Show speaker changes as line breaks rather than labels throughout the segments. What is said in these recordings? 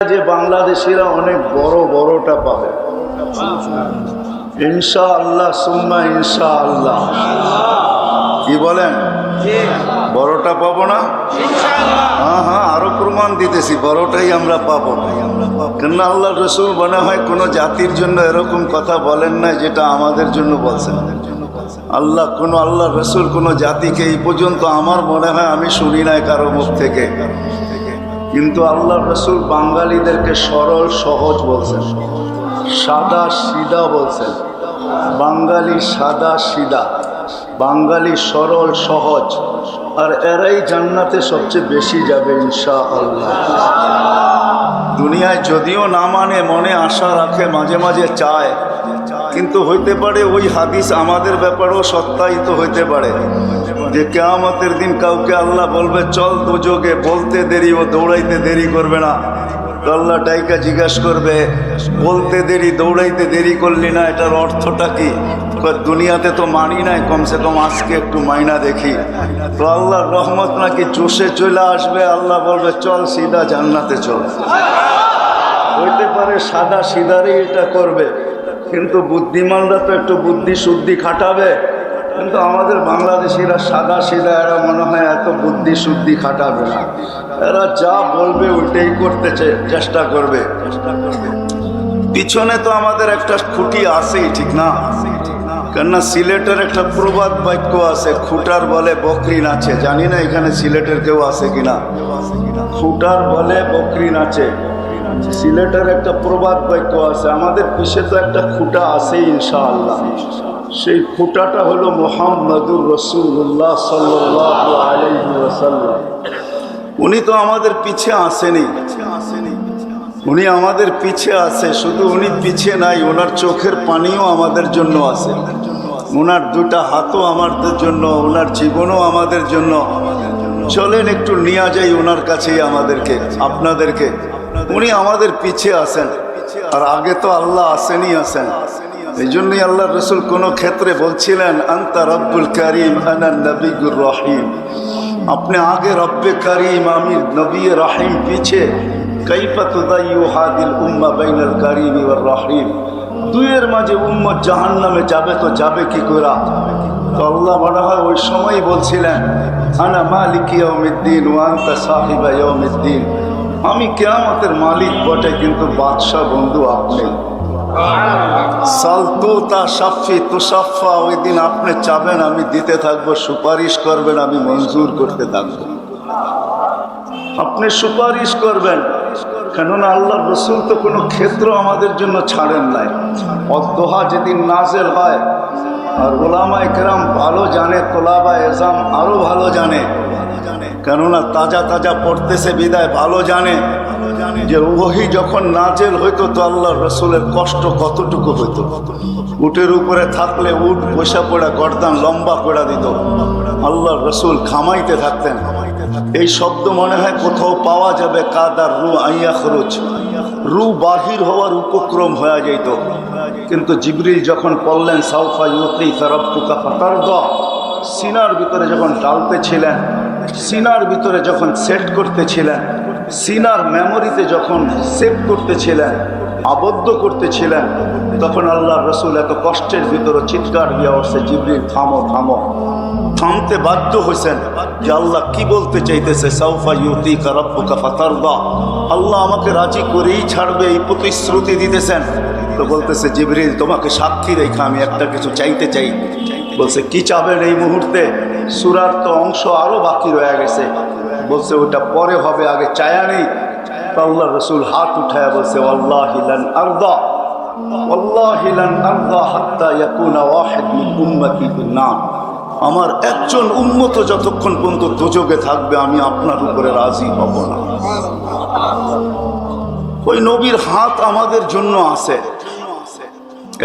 যে বাংলাদেশিরা অনেক বড় বড়টা পাবে। ইনশা আল্লাহ সুম্মা ইনশা আল্লাহ কি বলেন? বড়টা পাবো না? হ্যাঁ হ্যাঁ আরও প্রমাণ দিতেছি, বড়টাই আমরা পাবো। কেন আল্লাহ রসুল মনে হয় কোনো জাতির জন্য এরকম কথা বলেন না, যেটা আমাদের জন্য বলছেন। আল্লাহ, কোনো আল্লাহ রসুল কোনো জাতিকে এই পর্যন্ত আমার মনে হয় আমি শুনি নাই কারও মুখ থেকে। কিন্তু আল্লাহ রসুল বাঙালিদেরকে সরল, সহজ বলছেন। সাদা, সিদা বলছেন। বাঙালি সাদা, সিদা। বাঙালি সরল, সহজ। আর এরাই জান্নাতে সবচেয়ে বেশি যাবে ইনশা আল্লাহ দুনিয়ায় যদিও না মানে মনে আশা রাখে, মাঝে মাঝে চায়। কিন্তু হইতে পারে ওই হাদিস আমাদের ব্যাপারেও সত্যায়িত হইতে পারে। যে কেয়ামতের দিন কাউকে আল্লাহ বলবে, চল দুযোগে বলতে দেরি ও দৌড়াইতে দেরি করবে না। তো আল্লাহ ডাইকা জিজ্ঞাস করবে, বলতে দেরি, দৌড়াইতে দেরি করলি না, এটার অর্থটা কি? দুনিয়াতে তো মানি নাই, কমসে কম আজকে একটু মাইনা দেখি। তো আল্লাহর রহমত নাকি জোশে চলে আসবে, আল্লাহ বলবে, চল সিধা জান্নাতে চল। হইতে পারে সাদা সিদারই এটা করবে, কিন্তু বুদ্ধিমানরা তো একটু বুদ্ধি শুদ্ধি খাটাবে। কিন্তু আমাদের বাংলাদেশিরা সাদা সিধা, এরা মনে হয় এত বুদ্ধি শুদ্ধি খাটাবে না। এরা যা বলবে ওইটাই করতে চেষ্টা করবে। পিছনে তো আমাদের একটা খুঁটি আছেই, ঠিক না? কেননা সিলেটের একটা প্রবাদ বাক্য আছে, খুঁটার বলে বকরি নাচে জানি না এখানে সিলেটের কেউ আছে কিনা। খুঁটার বলে বকরি নাচে সিলেটের একটা প্রবাদ বাক্য আছে। আমাদের পিছে তো একটা খুঁটা আছে ইনশাআল্লাহ। সেই খুঁটাটা হলো মোহাম্মদুর রসুল্লাহ সাল্লাহ আলাইহি উনি তো আমাদের পিছে আসেনি। আসেনি উনি আমাদের পিছে আছে, শুধু উনি পিছে নাই, ওনার চোখের পানিও আমাদের জন্য আছে। ওনার দুটা হাতও আমাদের জন্য ওনার জীবনও আমাদের জন্য। চলেন একটু নিয়ে যাই ওনার কাছেই আমাদেরকে, আপনাদেরকে। উনি আমাদের পিছে আছেন, আর আগে তো আল্লাহ আসেনই আছেন এই জন্যই আল্লাহ রসুল কোনো ক্ষেত্রে বলছিলেন, আন্তা রব্বুল করিম, আনা নবিগুর রহিম। আপনি আগে রব্বে করিম আমি নবী রাহিম পিছে হাদিল উম্মা বাইনাল করিম ওয়ার রহিম। দুইয়ের মাঝে উম্মত জাহান্নামে যাবে তো যাবে কি করা? তো আল্লাহ মনে হয় ওই সময় বলছিলেন, আনা মালিক ইয়াউমিদ্দিন ওয়া আনতা সাহিবা ইয়াউমিদ্দিন। আমি কিয়ামতের মালিক বটে, কিন্তু বাদশাহ বন্ধু আপনি। সালতু তা সাফি তুসাফা, ওই দিন আপনি চাবেন, আমি দিতে থাকব, সুপারিশ করবেন, আমি মঞ্জুর করতে থাকব। আপনি সুপারিশ করবেন, কেননা আল্লাহ রসুল তো কোনো ক্ষেত্র আমাদের জন্য ছাড়েন নাই। অদোহা যেদিন নাজেল হয়, আর ওলামা একরাম ভালো জানে, তোলাবা এজাম আরও ভালো জানে কেননা তাজা তাজা পড়তেছে বিদায় ভালো জানে যে ওহি যখন নাজেল হইতো তো আল্লাহ রসুলের কষ্ট কতটুকু হইতো। উটের উপরে থাকলে উট বসা পড়া গর্দান লম্বা করে দিত। আল্লাহ রসুল খামাইতে থাকতেন। এই শব্দ মনে হয় কোথাও পাওয়া যাবে কাদার রু আইয়া খরচ রু বাহির হওয়ার উপক্রম হয়ে যাইত। কিন্তু জিবরিল যখন পড়লেন সাউফা ইউতি ফেরবতুকা ফাতার সিনার ভিতরে যখন ডালতেছিলেন সিনার ভিতরে যখন সেট করতেছিলেন, সিনার মেমোরিতে যখন সেভ করতেছিলেন, আবদ্ধ করতেছিলেন, তখন আল্লাহ রসুল এত কষ্টের ভিতরে চিৎকার দিয়া উঠছে, জিবরিল, থামো থামো। থামতে বাধ্য হয়েছেন যে আল্লাহ কি বলতে চাইতেছে? সাউফা ইউতি কারাব্বুকা ফাতারদা। আল্লাহ আমাকে রাজি করেই ছাড়বে, এই প্রতিশ্রুতি দিতেছেন। তো বলতেছে, জিবরিল, তোমাকে সাক্ষী রেখা আমি একটা কিছু চাইতে চাই। বলছে, কি চাবেন এই মুহূর্তে? সুরার তো অংশ আরও বাকি রয়ে গেছে। বলছে, ওটা পরে হবে, আগে চায়া নেই। আল্লাহ রসুল হাত উঠায় বলছে আল্লাহ হিলান আমার একজন উন্মত যতক্ষণ পর্যন্ত দুযোগে থাকবে, আমি আপনার উপরে রাজি হব না। ওই নবীর হাত আমাদের জন্য আছে।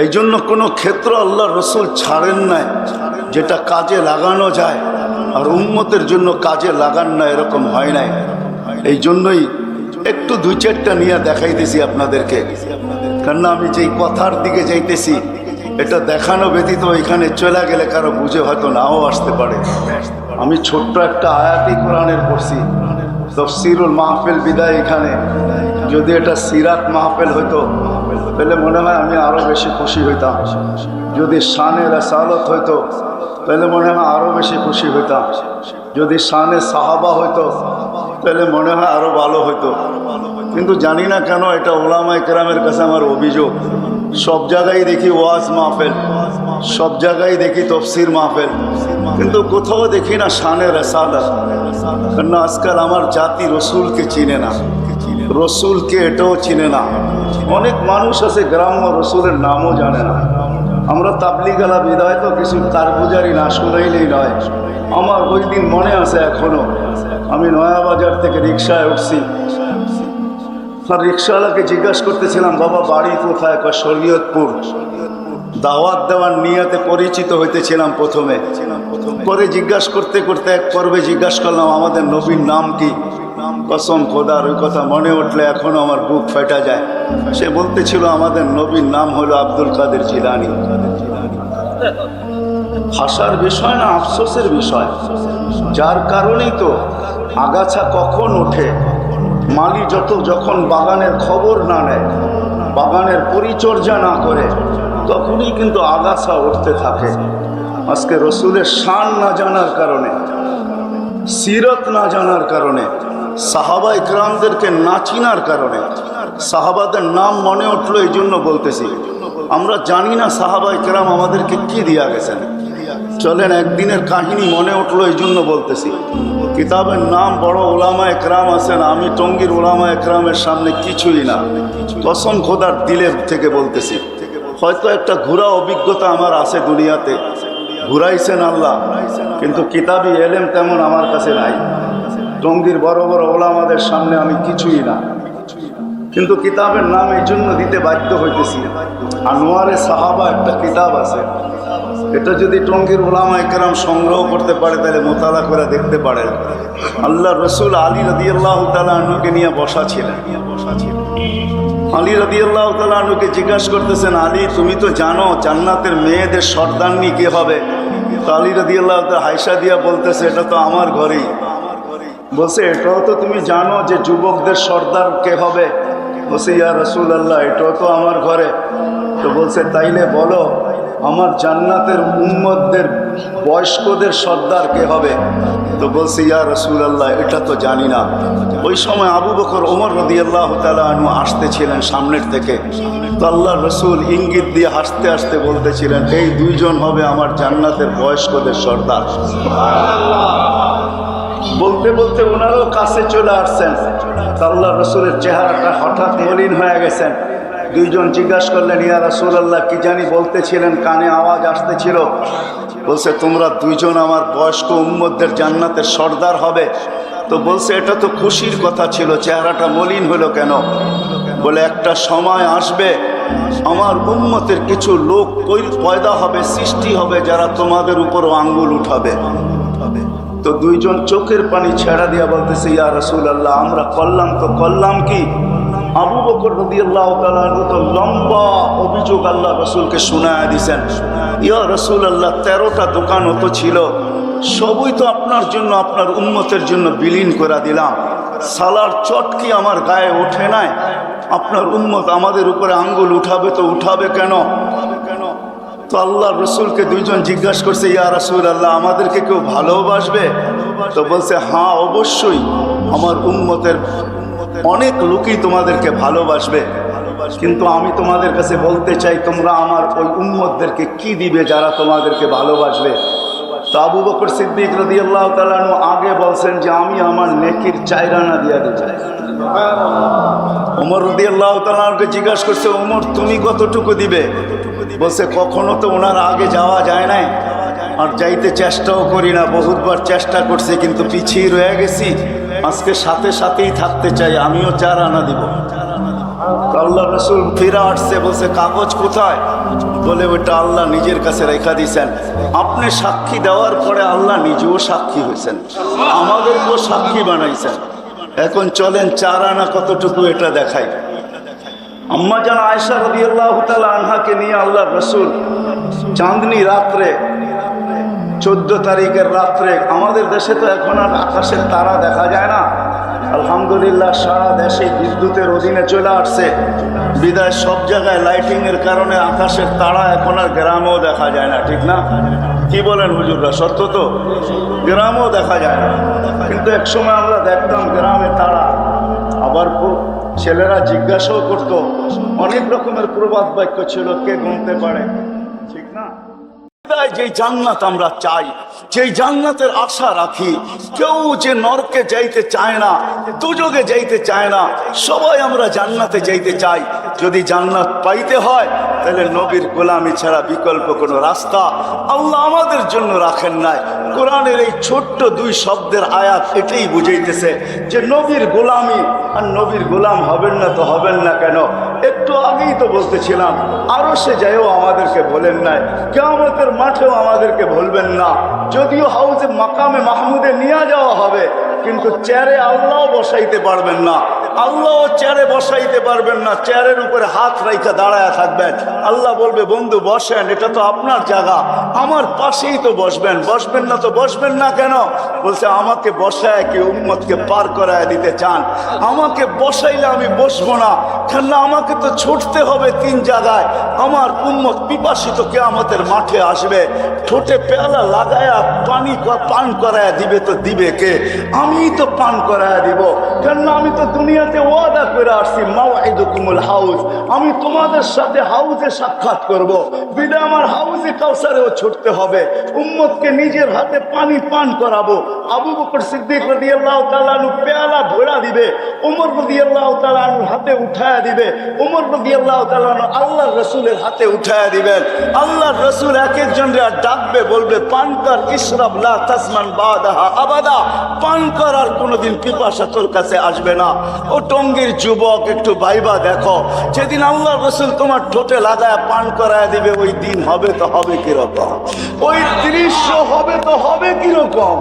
এই জন্য কোনো ক্ষেত্র আল্লাহ রসুল ছাড়েন নাই। যেটা কাজে লাগানো যায় আর উন্মতের জন্য কাজে লাগান না, এরকম হয় নাই। এই জন্যই একটু দুই চারটা নিয়ে দেখাইতেছি আপনাদেরকে। কেননা আমি যেই কথার দিকে যাইতেছি, এটা দেখানো ব্যতীত এখানে চলে গেলে কারও বুঝে হয়তো নাও আসতে পারে। আমি ছোট্ট একটা আয়াতি কোরআনের পড়ছি। তফসিরুল মাহফিল বিদায় এখানে। যদি এটা সিরাত মাহফিল হইতো, তাহলে মনে হয় আমি আরও বেশি খুশি হইতাম। যদি শানে রাসালত হইতো তাহলে মনে হয় আরও বেশি খুশি হইতাম। যদি শানে সাহাবা হইতো, তাহলে মনে হয় আরও ভালো হইতো। কিন্তু জানি না কেন এটা ওলামা একরামের কাছে আমার অভিযোগ। সব জায়গায় দেখি ওয়াজ মাহফেল, সব জায়গায় দেখি তফসির মাহফেল। কিন্তু কোথাও দেখি না শানে রেসালত কেন আজকাল আমার জাতি রসুলকে চিনে না। রসুলকে এটাও চিনে না। অনেক মানুষ আছে গ্রাম্য রসুলের নামও জানে না। আমরা তাবলিগালা বিদায় তো কিছু কারগুজারি না শুনাইলেই নয়। আমার ওই দিন মনে আছে এখনও। আমি নয়াবাজার থেকে রিক্সায় উঠছি। আর রিক্সাওয়ালাকে জিজ্ঞাসা করতেছিলাম, বাবা, বাড়ি কোথায়? কয়, শরীয়তপুর। দাওয়াত দেওয়ার নিয়তে পরিচিত হইতেছিলাম প্রথমে। পরে জিজ্ঞাসা করতে করতে এক পর্বে জিজ্ঞাসা করলাম, আমাদের নবীর নাম কি? কসম খোদার, ওই কথা মনে উঠলে এখনও আমার বুক ফেটা যায়। সে বলতেছিল, আমাদের নবীর নাম হলো আব্দুল কাদের জিলানি। হাসার বিষয় না, আফসোসের বিষয়। যার কারণেই তো আগাছা কখন ওঠে? মালি যত যখন বাগানের খবর না নেয়, বাগানের পরিচর্যা না করে, তখনই কিন্তু আগাছা উঠতে থাকে। আজকে রসুলের শান না জানার কারণে, সিরত না জানার কারণে সাহাবা ইকরামদেরকে না চিনার কারণে, সাহাবাদের নাম মনে উঠল এই জন্য বলতেছি, আমরা জানি না সাহাবা ইকরাম আমাদেরকে কি দিয়া গেছেন। চলেন একদিনের কাহিনী মনে উঠল এই জন্য বলতেছি, কিতাবের নাম বড় ওলামা একরাম আছেন, আমি টঙ্গির ওলামা একরামের সামনে কিছুই না, কসম খোদার দিলের থেকে বলতেছি, হয়তো একটা ঘোরা অভিজ্ঞতা আমার আছে দুনিয়াতে, ঘুরাইছেন আল্লাহ, কিন্তু কিতাবি এলেম তেমন আমার কাছে নাই। টঙ্গির বড় বড় ওলামাদের সামনে আমি কিছুই না। কিন্তু কিতাবের নাম এই জন্য দিতে বাধ্য হইতেছি। আনোয়ারে সাহাবা একটা কিতাব আছে। এটা যদি টঙ্গির ওলামা একরাম সংগ্রহ করতে পারে, তাহলে মোতালা করে দেখতে পারে আল্লাহ রসুল আলী রদি আল্লাহ তালুকে নিয়ে বসা ছিলেন। আলী রদি আল্লাহ তালুকে জিজ্ঞাসা করতেছেন, আলী, তুমি তো জানো জান্নাতের মেয়েদের সর্দারনি কে হবে? তো আলী রদি আল্লাহ হাইসা দিয়া বলতেছে, এটা তো আমার ঘরেই। বলছে, এটাও তো তুমি জানো যে যুবকদের সর্দার কে হবে? বলছে, ইয়া রসুল আল্লাহ এটাও তো আমার ঘরে। তো বলছে, তাইলে বলো, আমার জান্নাতের উম্মদদের বয়স্কদের সর্দার কে হবে? তো বলছে, ইয়া রসুল আল্লাহ এটা তো জানি না। ওই সময় আবু বকর, ওমর রদি আল্লাহ তালু আসতেছিলেন সামনের থেকে। তো আল্লাহ রসুল ইঙ্গিত দিয়ে হাসতে হাসতে বলতেছিলেন, এই দুইজন হবে আমার জান্নাতের বয়স্কদের সর্দার। বলতে বলতে ওনারও কাছে চলে আসছেন। আল্লাহ রসুলের চেহারাটা হঠাৎ মলিন হয়ে গেছেন। দুইজন জিজ্ঞাসা করলেন, ইয়া রসুল আল্লাহ কি জানি বলতেছিলেন, কানে আওয়াজ আসতেছিল? বলছে, তোমরা দুইজন আমার বয়স্ক উম্মদের জান্নাতের সর্দার হবে। তো বলছে, এটা তো খুশির কথা ছিল, চেহারাটা মলিন হলো কেন? বলে, একটা সময় আসবে, আমার উম্মতের কিছু লোক পয়দা হবে, সৃষ্টি হবে, যারা তোমাদের উপরও আঙ্গুল উঠাবে। তো দুইজন চোখের পানি ছেড়া দিয়া বলতেছে, ইয়া রসুল আল্লাহ আমরা করলাম তো করলাম কি? আবু বকর রদি আল্লাহ তো লম্বা অভিযোগ আল্লাহ রসুলকে শোনায় দিছেন। ইয়া রসুল আল্লাহ তেরোটা দোকান তো ছিল, সবই তো আপনার জন্য, আপনার উন্মতের জন্য বিলীন করে দিলাম। সালার চটকি আমার গায়ে ওঠে নাই? আপনার উন্মত আমাদের উপরে আঙ্গুল উঠাবে তো উঠাবে কেন? তো আল্লাহ রসুলকে দুইজন জিজ্ঞাসা করছে ইয়া রসুল আল্লাহ আমাদেরকে কেউ ভালোবাসবে? তো বলছে হ্যাঁ অবশ্যই। আমার উন্মতের অনেক লোকই তোমাদেরকে ভালোবাসবে। কিন্তু আমি তোমাদের কাছে বলতে চাই তোমরা আমার ওই উন্মতদেরকে কি দিবে যারা তোমাদেরকে ভালোবাসবে? তো আবু বকর সিদ্দিক রদি আল্লাহ তালানু আগে বলছেন যে আমি আমার নেকির চাইরানা দিয়া দিতে ওমর রদি আল্লাহ তালাকে জিজ্ঞাসা করছে ওমর তুমি কতটুকু দিবে? বলছে, কখনো তো ওনার আগে যাওয়া যায় নাই। আর যাইতে চেষ্টাও করি না, বহুতবার চেষ্টা করছি, কিন্তু পিছিয়ে রয়ে গেছি। আজকে সাথে সাথেই থাকতে চাই, আমিও চার আনা দিব। আল্লাহ রসুল ফিরে আসছে, বলছে, কাগজ কোথায়? বলে, ওইটা আল্লাহ নিজের কাছে রেখা দিয়েছেন। আপনি সাক্ষী দেওয়ার পরে আল্লাহ নিজেও সাক্ষী হয়েছেন। আমাদেরকেও সাক্ষী বানাইছেন। এখন চলেন, চার আনা কতটুকু এটা দেখাই। আম্মা যেন আয়সা রবি আল্লাহ আনহাকে নিয়ে আল্লাহ রসুল, চাঁদনি রাত্রে, চোদ্দ তারিখের রাত্রে, আমাদের দেশে তো এখন আর আকাশের তারা দেখা যায় না। আলহামদুলিল্লাহ সারা দেশে বিদ্যুতের অধীনে চলে আসছে। বিদায় সব জায়গায় লাইটিং এর কারণে আকাশের তারা এখন আর গ্রামেও দেখা যায় না, ঠিক না? কি বলেন হুজুররা, সত্য তো? গ্রামেও দেখা যায় না। কিন্তু একসময় আমরা দেখতাম গ্রামে তারা, আবার ছেলেরা জিজ্ঞাসাও করতো অনেক রকমের প্রবাদ বাক্য ছিল কে গুনতে পারে? যেই জান্নাত আমরা চাই, যেই জান্নাতের আশা রাখি, কেউ যে নরকে যাইতে চায় না দুযোগে যাইতে চায় না, সবাই আমরা জান্নাতে যাইতে চাই। যদি জান্নাত পাইতে হয়, তাহলে নবীর গোলামি ছাড়া বিকল্প কোনো রাস্তা আল্লাহ আমাদের জন্য রাখেন নাই। কোরআনের এই ছোট্ট দুই শব্দের আয়াত এটাই বুঝাইতেছে যে নবীর গোলামি আর নবীর গোলাম হবেন না তো হবেন না কেন? একটু আগেই তো বলতেছিলাম আরও সে যাইও আমাদেরকে বলেন নাই। কেমতের মাঠেও আমাদেরকে বলবেন না। যদিও হাউসে মাকামে মাহমুদে নিয়ে যাওয়া হবে, কিন্তু চেয়ারে আল্লাহ বসাইতে পারবেন না। আল্লাহ চেয়ারে বসাইতে পারবেন না, চেয়ারের উপরে হাত রাইখা দাঁড়ায় থাকবেন। আল্লাহ বলবে, বন্ধু, বসেন, এটা তো আপনার জায়গা, আমার পাশেই তো বসবেন বসবেন না তো বসবেন না কেন? বলছে, আমাকে বসায় কি উম্মতকে পার করায় দিতে চান। আমাকে বসাইলে আমি বসবো না, কেননা আমাকে তো ছুটতে হবে তিন জায়গায়। আমার উম্মত পিপাসিত কেয়ামতের মাঠে আসবে, ঠোঁটে পেয়ালা লাগায়া পানি পান করায় দিবে তো দিবে কে? আমি তো পান করায় দিব। কেননা আমি তো দুনিয়াতে ওয়াদা করে আসছি মাওয়াইদুকুমুল হাউস আমি তোমাদের সাথে হাউসে সাক্ষাৎ করব। বিদে আমার হাউসে কাউসারেও ছুটতে হবে। উম্মতকে নিজের হাতে পানি পান করাবো। আবু বকর সিদ্দিক রাদিয়াল্লাহু তাআলা আনহু পেয়ালা ভরা দিবে। উমর রাদিয়াল্লাহু আনহুর হাতে উঠায়া দিবে। উমর রাদিয়াল্লাহু তাআলা আনহু আল্লাহর রাসূলের হাতে উঠায়া দিবেন। আল্লাহর রাসূল এক একজনকে আর ডাকবে, বলবে, পান কর ইশরাব লা তাসমান বাদাহা আবাদা। পান আর কোনোদিন পিপাসা তোর কাছে আসবে না। ও টঙ্গির যুবক, একটু ভাইবা দেখো। যেদিন আল্লাহ রসুল তোমার ঠোঁটে লাগায় পান করায় দিবে, ওই দিন হবে তো হবে কীরকম? ওই দৃশ্য হবে তো হবে কীরকম?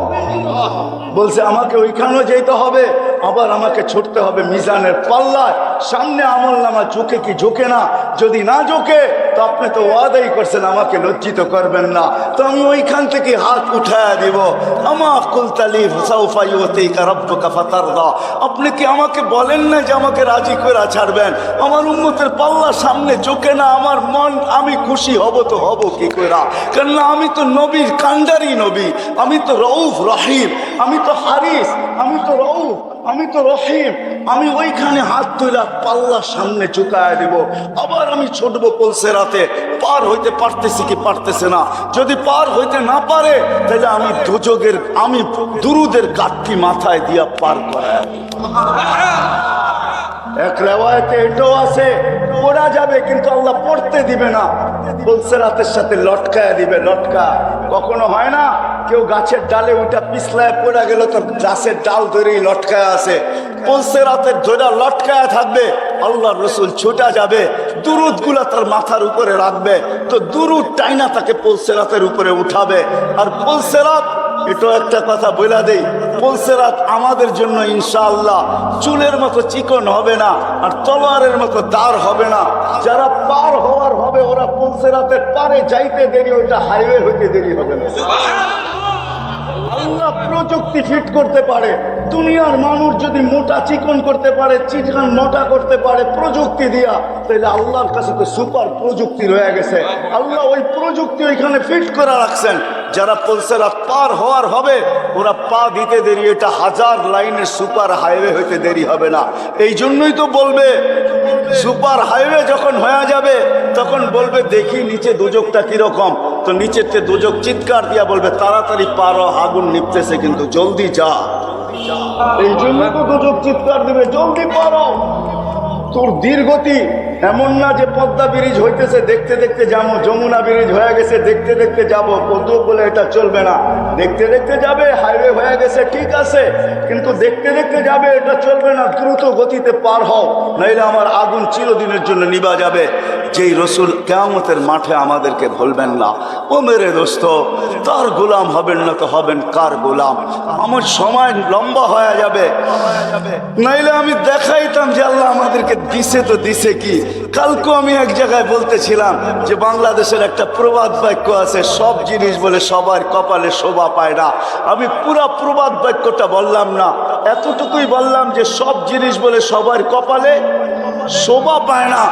বলছে, আমাকে ওইখানেও যেতে হবে, আবার আমাকে ছুটতে হবে মিজানের পাল্লায়। সামনে আমল নামা ঝুঁকে কি ঝুঁকে না? যদি না ঝুঁকে তো আপনি তো ওয়াদাই করছেন, আমাকে লজ্জিত করবেন না। তো আমি ওইখান থেকে হাত উঠায় দিব। আমা কুলতালি সাউফা ইউতিকা রাব্বুকা ফাতারদা। আপনি কি আমাকে বলেন না যে আমাকে রাজি করে ছাড়বেন? আমার উম্মতের পাল্লা সামনে চোখে না, আমার মন, আমি খুশি হব তো হব কি করে কেননা আমি তো নবীর কান্ডারি নবী, আমি তো রউফ রহিম, আমি তো হারিস। আমি তো রউফ, আমি তো রহিম। আমি ওইখানে হাত তুলা পাল্লা সামনে ঝুঁকায় দিব। আবার আমি ছুটবো পলসে রাতে। পার হইতে পারতেছি কি পারতেছে না। যদি পার হইতে না পারে তাহলে আমি দুযোগের আমি দুরুদের গাঠটি মাথায় দিয়া পার করায় এক রেওয়ায়তে এটাও আছে পড়া যাবে, কিন্তু আল্লাহ পড়তে দিবে না। বলছে রাতের সাথে লটকায় দিবে লটকা কখনো হয় না? কেউ গাছের ডালে উঠা পিছলায় পড়ে গেল তো গাছের ডাল ধরেই লটকায় আছে বলছে রাতের ধরে লটকায় থাকবে? আল্লাহ রসুল ছোটা যাবে দুরুদগুলা তার মাথার উপরে রাখবে, তো দুরুদ টাইনা তাকে পলসে রাতের উপরে উঠাবে? আর পলসে রাত এটাও একটা কথা বলে দেই। পলসে রাত আমাদের জন্য ইনশাআল্লাহ চুলের মতো চিকন হবে না আর তলোয়ারের মতো দাঁড় হবে না। যারা পার হওয়ার হবে, ওরা পলসে রাতের পারে যাইতে দেরি, ওইটা হাইওয়ে হইতে দেরি হবে না। আল্লাহ প্রযুক্তি ফিট করতে পারে, দুনিয়ার মানুষ যদি মোটা চিকন করতে পারে, চিকন মোটা করতে পারে প্রযুক্তি দিয়া তাহলে আল্লাহর কাছে তো সুপার প্রযুক্তি রয়ে গেছে। আল্লাহ ওই প্রযুক্তি ওইখানে ফিট করে রাখছেন। যারা পলসেরা পার হওয়ার হবে, ওরা পা দিতে দেরি, এটা হাজার লাইনের সুপার হাইওয়ে হইতে দেরি হবে না। এই জন্যই তো বলবে সুপার হাইওয়ে যখন হয়ে যাবে, তখন বলবে, দেখি নিচে দুজকটা কীরকম। তো নিচের তে দুজক চিৎকার দিয়া বলবে, তাড়াতাড়ি পারো আগুন নিপতেছে, কিন্তু জলদি যা। এই জন্য তো দুজক চিৎকার দিবে, জলদি পারো তোর দীর্ঘতি এমন না যে পদ্মা ব্রিজ হইতেছে, দেখতে দেখতে যাব, যমুনা ব্রিজ হয়ে গেছে, দেখতে দেখতে যাব পদ্ম বলে এটা চলবে না। দেখতে দেখতে যাবে হাইওয়ে হয়ে গেছে, ঠিক আছে, কিন্তু দেখতে দেখতে যাবে, এটা চলবে না, দ্রুত গতিতে পার হও, নাইলে আমার আগুন চিরদিনের জন্য নিবা যাবে। যেই রসুল কেয়ামতের মাঠে আমাদেরকে ভুলবেন না। ও মেরে দোস্ত, তার গোলাম হবেন না তো হবেন কার গোলাম? আমার সময় লম্বা হয়ে যাবে। নাইলে আমি দেখাইতাম যে আল্লাহ আমাদেরকে দিছে তো দিছে কি। কালকে আমি এক জায়গায় বলতেছিলাম যে বাংলাদেশের একটা প্রবাদ বাক্য আছে, সব জিনিস বলে সবার কপালে শোভা পায় না। আমি পুরা প্রবাদ বাক্যটা বললাম না। এতটুকুই বললাম যে সব জিনিস বলে সবার কপালে শোভা পায় না।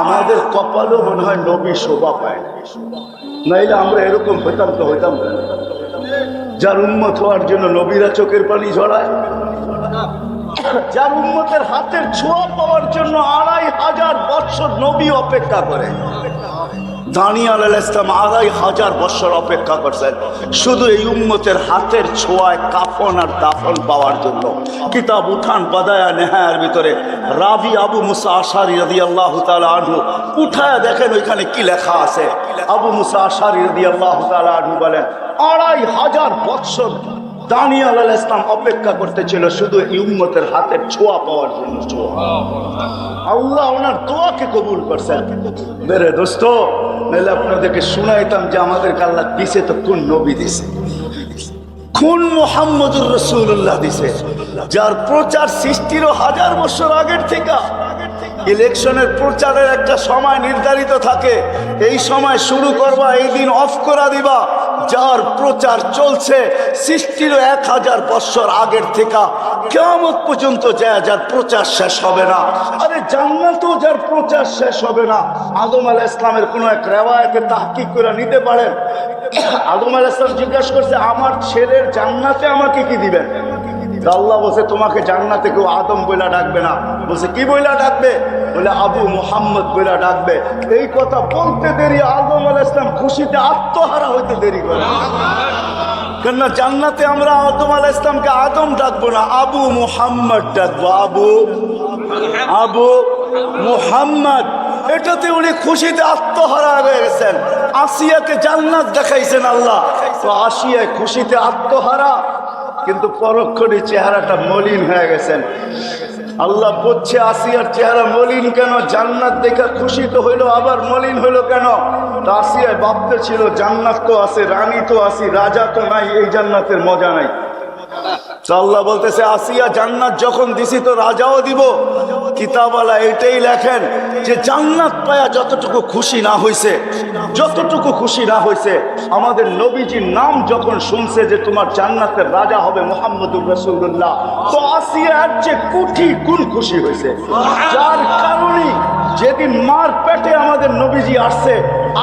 আমাদের কপালও মনে হয় নবী শোভা পায় না। নাইলে আমরা এরকম হইতাম তো হইতাম। যার উন্মত হওয়ার জন্য নবীরা চোখের পানি ঝরায়, যার উন্মতের হাতের ছোঁয়া পাওয়ার জন্য আড়াই হাজার বছর নবী অপেক্ষা করে। দানিয়াল ইসলাম আড়াই হাজার বছর অপেক্ষা করছেন। শুধু এই উম্মতের হাতের ছোঁয়ায় কাফন আর দাফন পাওয়ার জন্য। কিতাব উঠান বাদায়া নেহায়ের ভিতরে রাবি আবু মুসা আশারি রদি আল্লাহ আনহু উঠায় দেখেন ওইখানে কি লেখা আছে। আবু মুসা আশারি রদি আল্লাহ আনহু বলেন, আড়াই হাজার বছর দানিয়াল আল ইসলাম অপেক্ষা করতেছিল শুধু এই উম্মতের হাতের ছোঁয়া পাওয়ার জন্য আল্লাহ ওনার দোয়াকে কবুল করছেন মেরে দোস্ত, নাহলে আপনাদেরকে শুনাইতাম যে আমাদের আল্লাহ দিছে তো কোন নবী দিছে? কোন মোহাম্মদুর রসুল্লাহ দিছে? যার প্রচার সৃষ্টিরও হাজার বছর আগের থেকে। ইলেকশনের প্রচারের একটা সময় নির্ধারিত থাকে। এই সময় শুরু করবা, এই দিন অফ করা দিবা। যার প্রচার চলছে সৃষ্টির এক হাজার বছর আগের থেকে কেমন পর্যন্ত যায় যার প্রচার শেষ হবে না। আরে জান্নাতও যার প্রচার শেষ হবে না। আদম আল ইসলামের কোনো এক রেওয়ায়কে তাহকিক করে নিতে পারেন। আদম আল ইসলাম জিজ্ঞাসা করছে, আমার ছেলের জান্নাতে আমাকে কি দিবেন? আল্লাহ বলছে, তোমাকে জান্নাতে কেউ আদম বইলা ডাকবে না। বলছে, কি বইলা ডাকবে? বলে, আবু মোহাম্মদ বইলা ডাকবে। এই কথা বলতে দেরি, আদম আলাহ ইসলাম খুশিতে আত্মহারা হইতে দেরি করে। কেননা জান্নাতে আমরা আদম আলাহ ইসলামকে আদম ডাকবো না, আবু মুহাম্মদ ডাকবো। আবু আবু মুহাম্মদ, এটাতে উনি খুশিতে আত্মহারা হয়ে গেছেন। আসিয়াকে জান্নাত দেখাইছেন আল্লাহ। তো আসিয়ায় খুশিতে আত্মহারা কিন্তু পরক্ষণে চেহারাটা মলিন হয়ে গেছেন। আল্লাহ বলছে, আসিয়ার চেহারা মলিন কেন? জান্নাত দেখে খুশি তো হইল, আবার মলিন হইল কেন? আসিয়ায় ভাবতে ছিল, জান্নাত তো আছে, রানী তো আসি রাজা তো নাই, এই জান্নাতের মজা নাই। আল্লাহ বলতেছে, আসিয়া জান্নাত যখন দিছি তো রাজাও দিব। কিতাবালা এটাই লেখেন যে, জান্নাত পায়া যতটুকু খুশি না হইছে, যতটুকু খুশি না হইছে, আমাদের নবীজির নাম যখন শুনছে যে তোমার জান্নাতের রাজা হবে মোহাম্মদুর রসুল্লাহ তো আসিয়া এর যে কুঠি গুণ খুশি হয়েছে যার কারণে যেদিন মার পেটে আমাদের নবীজি আসছে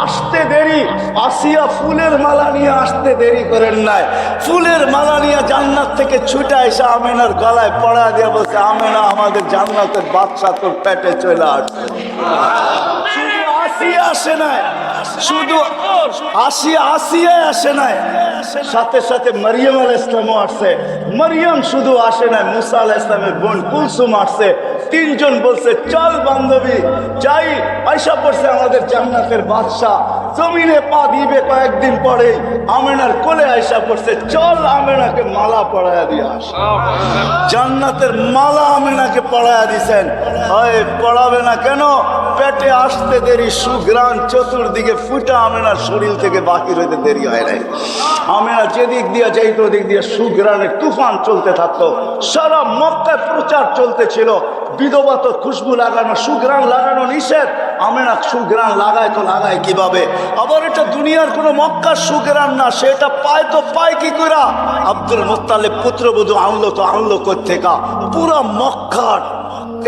আসতে দেরি। আসিয়া ফুলের মালা নিয়ে আসতে দেরি করেন নাই। ফুলের মালা নিয়ে জান্নাত থেকে ছুটে এসে আমেনার গলায় পড়া দিয়ে বলছে, আমেনা, আমাদের জান্নাতের বাচ্চা তোর পেটে চলে আসছে। শুধু আসিয়া আসে নাই। শুধু আসিয়া আসে নাই। সাথে সাথে মারিয়াম আল ইসলামও আসছে। মারিয়াম শুধু আসে নাই, মুসা আল ইসলামের বোন কুলসুম আসছে। তিনজন বলছে চল বান্ধবী যাই পয়সা পড়ছে আমাদের জান্নাতের বাদশাহ। জমিনে পা দিবে কয়েকদিন পরে আমেনার কোলে আয়সা পড়ছে, চল আমেনাকে মালা পড়ায়া দিয়ে আস। জান্নাতের মালা আমেনাকে পড়ায়া দিছেন। হয় পড়াবে না কেন? পেটে আসতে দেরি সুগ্রাণ চতুর্দিকে ফুটা আমেনার শরীর থেকে বাকি হইতে দেরি হয় নাই। আমেনা যেদিক দিয়ে যাইতো, ওদিক দিয়ে সুগ্রাণের তুফান চলতে থাকতো। সারা মক্কায় প্রচার চলতেছিল। বিধবা তো খুশবু লাগানো সুগ্রাণ লাগানো নিষেধ। আমেনা সুগ্রাণ লাগায় তো লাগায় কীভাবে? আবার এটা দুনিয়ার কোনো মক্কার সুগ্রাণ না, সেটা পায় তো পায় কি করা আব্দুল মোত্তালেব পুত্রবধূ আনলো তো আনলো কোথেকা পুরা মক্কার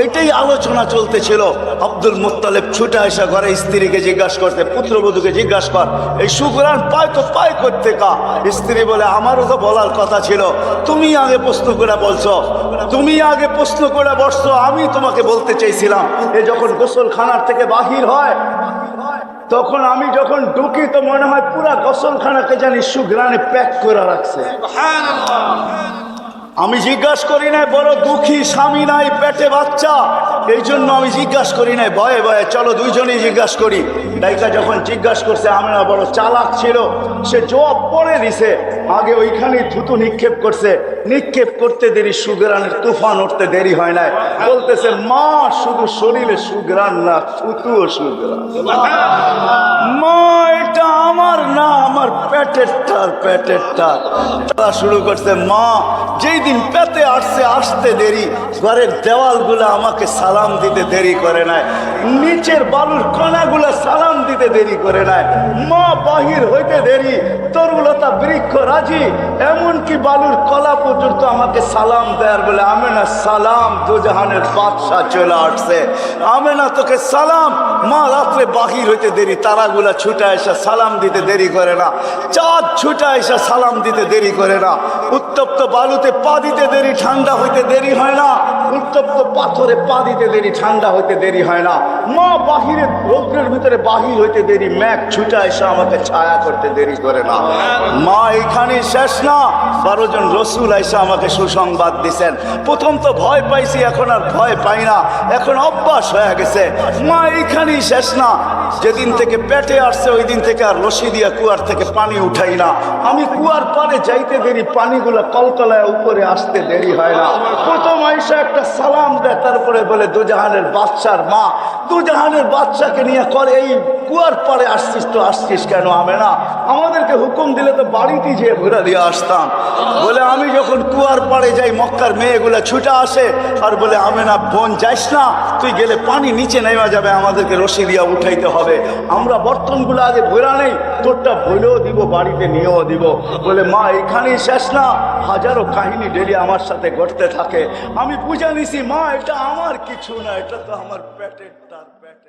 এটাই আলোচনা চলতেছিল। আব্দুল মুত্তালেব ছুটে আসা ঘরে স্ত্রীকে জিজ্ঞাসা করতে পুত্রবধূকে জিজ্ঞাসা কর, এই সুগ্রাণ পায় তো পায় করতে কা? স্ত্রী বলে, আমারও তো বলার কথা ছিল, তুমি আগে প্রশ্ন করে বলছো, তুমি আগে প্রশ্ন করে বসছো, আমি তোমাকে বলতে চাইছিলাম। এ যখন গোসলখানার থেকে বাহির হয়, তখন আমি যখন ঢুকি তো মনে হয় পুরা গোসলখানাকে জানি সুগ্রাণে প্যাক করে রাখছে। আমি জিজ্ঞাসা করি না বড় দুঃখী স্বামী নাই পেটে বাচ্চা। এই জন্য আমি জিজ্ঞাসা করি নাই, ভয়ে ভয়ে, চলো দুইজনেই জিজ্ঞাসা করি। ডাইকা যখন জিজ্ঞাসা করছে, আমেনা বড় চালাক ছিল, সে জবাব পড়ে দিছে, আগে ওইখানেই থুতু নিক্ষেপ করছে। নিক্ষেপ করতে দেরি, সুগ্রানের তুফান উঠতে দেরি হয় নাই। বলতেছে, মা শুধু শরীরে সুগ্রান না, থুতুও সুগ্রান। মা, এটা আমার না, আমার পেটের টার তারা। শুরু করছে, মা, যেই দিন পেতে আসছে, আসতে দেরি, ঘরের দেওয়ালগুলো আমাকে সালাম দিতে দেরি করে নাই। নিচের বালুর কণাগুলো সালাম দিতে দেরি করে নাই। মা বাহির হইতে দেরি, তরুলতা বৃক্ষ রাজি, এমনকি বালুর কলা পর্যন্ত আমাকে সালাম দেয়ার বলে আমি না সালাম দুজাহানের বাদশাহ চলে আসছে। আমি না তোকে সালাম, মা রাত্রে বাহির হইতে দেরি, তারাগুলা ছুটা এসে সালাম দিতে দেরি করে না। চাঁদ ছুটা এসে সালাম দিতে দেরি করে না। উত্তপ্ত বালুতে পা দিতে দেরি, ঠান্ডা হইতে দেরি হয় না। উত্তপ্ত পাথরে পা দিতে দেরি, ঠান্ডা হইতে দেরি হয় না। মা বাহিরে রৌদ্রের ভিতরে বাহির হইতে দেরি ম্যাক ছুটা এসে আমাকে ছায়া করতে দেরি করে না। মা, এখানে শেষ না। বারো জন রসুল এসে আমাকে সুসংবাদ দিছেন। প্রথম তো ভয় পাইছি, এখন আর ভয় পাই না। এখন অভ্যাস হয়ে গেছে। মা এইখানেই শেষ না। যেদিন থেকে পেটে আসছে ওই দিন থেকে আর রশি দিয়া কুয়ার থেকে পানি উঠাই না। আমি কুয়ার পারে যাইতে দেরি, পানিগুলো কলকলায় উপরে আসতে দেরি হয় না। প্রথম আইসা একটা সালাম দেয়, তারপরে বলে, দুজাহানের বাচ্চার মা, দুজাহানের বাচ্চাকে নিয়ে কর, এই কুয়ার পারে আসছিস তো আসছিস কেন আমি না আমাদেরকে হুকুম দিলে তো বাড়িটি যেয়ে ঘুরে দিয়ে আসতাম। বলে, আমি যখন কুয়ার পাড়ে যাই, মক্কার মেয়েগুলো ছুটে আসে আর বলে আমি না বোন, যাইস না, তুই গেলে পানি নিচে নেমা যাবে, আমাদেরকে রশি দিয়া উঠাইতে হবে। আমরা বর্তনগুলো আগে ভৈরা নেই, তোরটা ভুলেও দিব, বাড়িতে নিয়েও দিব। বলে, মা, এখানেই শেষ না, হাজারো কাহিনী ডেলি আমার সাথে ঘটতে থাকে। আমি বুঝে নিছি, মা, এটা আমার কিছু না, এটা তো আমার পেটের তার পেটের